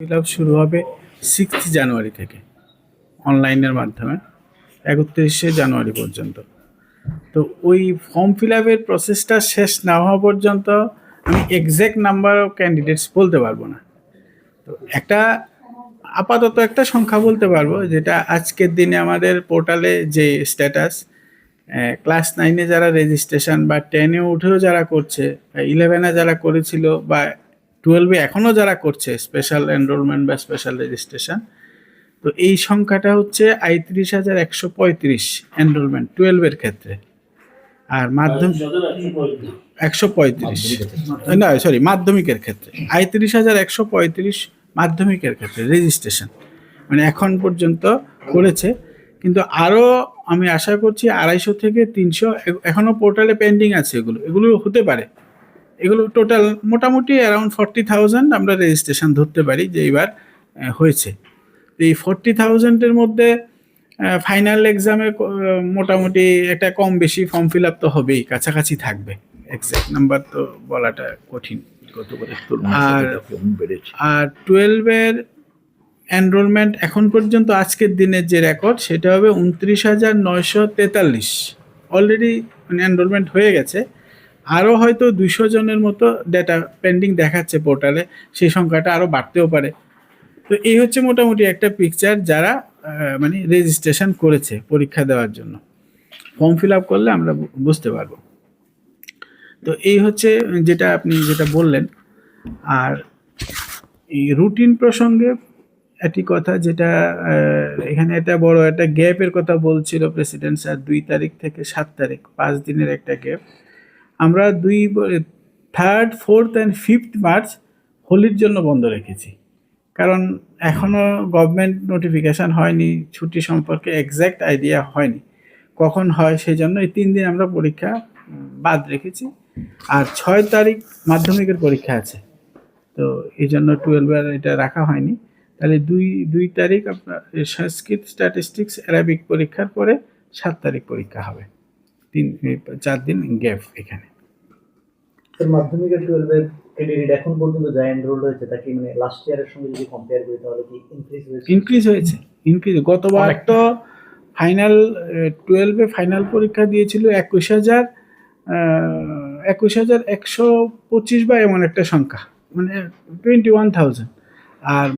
Fill up শুরু হবে six January থেকে অনলাইনের মাধ্যমে, একত্রিশে জানুয়ারি পর্যন্ত। তো ওই ফর্ম ফিল আপের প্রসেসটা শেষ না হওয়া পর্যন্ত আমি এক্স্যাক্ট নাম্বার অফ ক্যান্ডিডেটস বলতে পারব না। তো একটা আপাতত একটা সংখ্যা বলতে পারব, যেটা আজকের দিনে আমাদের পোর্টালে যে স্ট্যাটাস ক্লাস নাইনে যারা রেজিস্ট্রেশন বা টেনে উঠেও যারা করছে, বা ইলেভেনে যারা করেছিল বা টুয়েলভে এখনও যারা করছে স্পেশাল এনরোলমেন্ট বা স্পেশাল রেজিস্ট্রেশন তো এই সংখ্যাটা হচ্ছে আইত্রিশ হাজার একশো পঁয়ত্রিশ এনরোলমেন্ট টুয়েলভের ক্ষেত্রে। আর মাধ্যমিক একশো পঁয়ত্রিশ। না সরি মাধ্যমিকের ক্ষেত্রে। আইত্রিশ হাজার একশো পঁয়ত্রিশ মাধ্যমিকের ক্ষেত্রে রেজিস্ট্রেশন মানে এখন পর্যন্ত করেছে। কিন্তু আরও আমি আশা করছি আড়াইশো থেকে তিনশো এখনও পোর্টালে পেন্ডিং আছে এগুলো। এগুলো হতে পারে। এগুলো টোটাল মোটামুটি অ্যারাউন্ড ফর্টি থাউজেন্ড আমরা রেজিস্ট্রেশন ধরতে পারি যে এইবার হয়েছে। এই ফর্টি থাউজেন্ডের মধ্যে ফাইনাল এক্সামে মোটামুটি একটা কম বেশি ফর্ম ফিল আপ তো হবেই, কাছাকাছি থাকবে। এক্সাক্ট নাম্বার তো বলাটা কঠিন। আর- আর টুয়েলভের এনরোলমেন্ট এখন পর্যন্ত আজকের দিনের যে রেকর্ড সেটা হবে উনত্রিশ হাজার নয়শো তেতাল্লিশ। অলরেডি মানে এনরোলমেন্ট হয়ে গেছে। আরও হয়তো দুশো জনের মতো ডেটা পেন্ডিং দেখাচ্ছে পোর্টালে সেই সংখ্যাটা আরও বাড়তেও পারে। তো এই হচ্ছে মোটামুটি একটা পিকচার যারা মানে রেজিস্ট্রেশন করেছে পরীক্ষা দেওয়ার জন্য। ফর্ম ফিল আপ করলে আমরা বুঝতে পারব। তো এই হচ্ছে যেটা আপনি যেটা বললেন। আর এই রুটিন প্রসঙ্গে একটি কথা যেটা এখানে একটা বড় একটা গ্যাপের কথা বলছিল প্রেসিডেন্ট স্যার দুই তারিখ থেকে সাত তারিখ, পাঁচ দিনের একটা গ্যাপ আমরা দুই third fourth and fifth March হোলির জন্য বন্ধ রেখেছি। কারণ এখনও গভর্নমেন্ট নোটিফিকেশান হয়নি, ছুটি সম্পর্কে এক্স্যাক্ট আইডিয়া হয়নি। কখন হয় সেই জন্য এই তিন দিন আমরা পরীক্ষা বাদ রেখেছি। আর ছয় তারিখ মাধ্যমিকের পরীক্ষা আছে। তো এই জন্য টুয়েলভে এটা রাখা হয়নি। তাহলে দুই দুই তারিখ আপনার, সংস্কৃত স্ট্যাটিস্টিক্স অ্যারাবিক পরীক্ষার পরে সাত তারিখ পরীক্ষা হবে। তিন চার দিন গ্যাপ এখানে। স্যার মাধ্যমিকের টুয়েলভের ক্যান্ডিডেট এখন পর্যন্ত যা এনরোল হয়েছে তাকে মানে লাস্ট ইয়ারের সঙ্গে যদি কম্পেয়ার করি তাহলে কি ইনক্রিজ হয়েছে? ইনক্রিজ হয়েছে। ইনক্রিজ গতবার তো ফাইনাল টুয়েলভে ফাইনাল পরীক্ষা দিয়েছিল একুশ হাজার একুশ হাজার একশো পঁচিশ বা এমন একটা সংখ্যা মানে টোয়েন্টি ওয়ান থাউজেন্ড আর